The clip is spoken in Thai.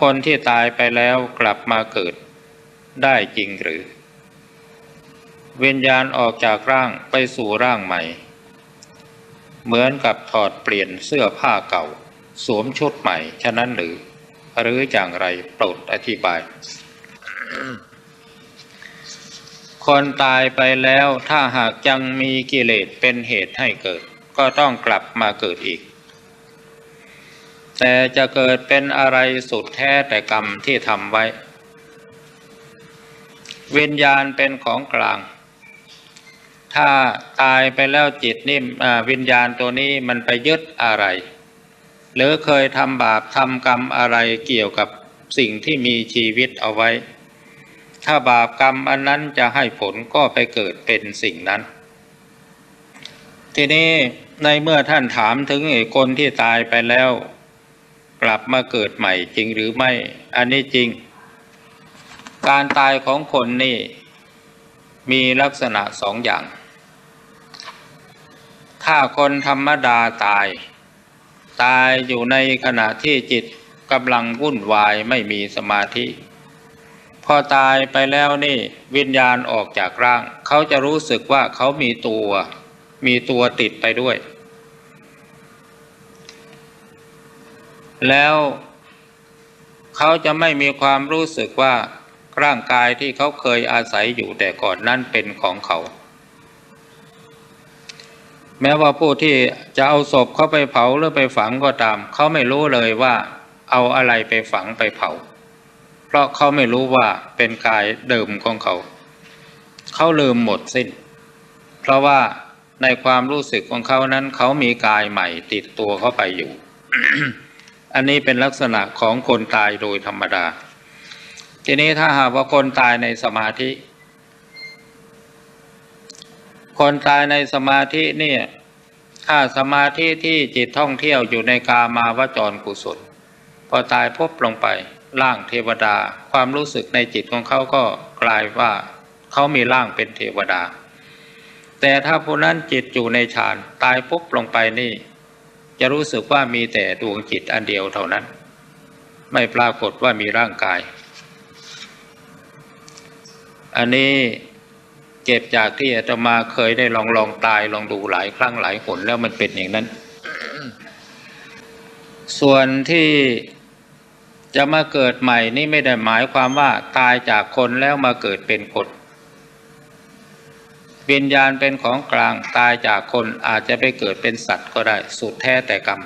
คนที่ตายไปแล้วกลับมาเกิด ได้จริงหรือ วิญญาณออกจากร่างไปสู่ร่างใหม่ เหมือนกับถอดเปลี่ยนเสื้อผ้าเก่า สวมชุดใหม่ฉะนั้นหรือ หรืออย่างไรโปรดอธิบาย คนตายไปแล้วถ้าหากยังมีกิเลสเป็นเหตุให้เกิด ก็ต้องกลับมาเกิดอีก แต่จะเกิดเป็นอะไรสุดแท้แต่กรรมที่ทำไว้ วิญญาณเป็นของกลาง ถ้าตายไปแล้วจิตนี่วิญญาณตัวนี้มันไปยึดอะไร หรือเคยทำบาปทำกรรมอะไรเกี่ยวกับสิ่งที่มีชีวิตเอาไว้ ถ้าบาปกรรมอันนั้นจะให้ผลก็ไปเกิดเป็นสิ่งนั้น ทีนี้ในเมื่อท่านถามถึงไอ้คนที่ตายไปแล้ว กลับมาเกิดใหม่จริงหรือไม่ อันนี้จริง การตายของคนนี่มีลักษณะสองอย่าง ถ้าคนธรรมดาตาย ตายอยู่ในขณะที่จิตกำลังวุ่นวายไม่มีสมาธิ พอตายไปแล้วนี่วิญญาณออกจากร่าง เขาจะรู้สึกว่าเขามีตัว มีตัวติดไปด้วย แล้วเขาจะไม่มีความรู้สึกว่าร่างกายที่เขาเคยอาศัยอยู่แต่ก่อนนั้นเป็นของเขา แม้ว่าผู้ที่จะเอาศพเขาไปเผาหรือไปฝังก็ตาม เขาไม่รู้เลยว่าเอาอะไรไปฝังไปเผา เพราะเขาไม่รู้ว่าเป็นกายเดิมของเขา เขาลืมหมดสิ้น เพราะว่าในความรู้สึกของเขานั้น เขามีกายใหม่ติดตัวเข้าไปอยู่ อันนี้เป็นลักษณะของคนตายโดยธรรมดา ทีนี้ถ้าหากว่าคนตายในสมาธิ คนตายในสมาธิเนี่ย ถ้าสมาธิที่จิตท่องเที่ยวอยู่ในกามาวจรกุศล พอตายพบลงไปร่างเทวดา ความรู้สึกในจิตของเขาก็กลายว่าเขามีร่างเป็นเทวดา แต่ถ้าผู้นั้นจิตอยู่ในฌานตายปุ๊บลงไปนี่ จะรู้สึกว่ามีแต่ดวงจิตอันเดียวเท่านั้น ไม่ปรากฏว่ามีร่างกาย อันนี้เก็บจากที่อาตมาเคยได้ลองลองตายลองดูหลายครั้งหลายหนแล้วมันเป็นอย่างนั้น ส่วนที่จะมาเกิดใหม่นี่ไม่ได้หมายความว่าตายจากคนแล้วมาเกิดเป็นคน วิญญาณเป็นของกลางตายจากคนอาจจะไปเกิดเป็นสัตว์ก็ได้สุดแท้แต่กรรม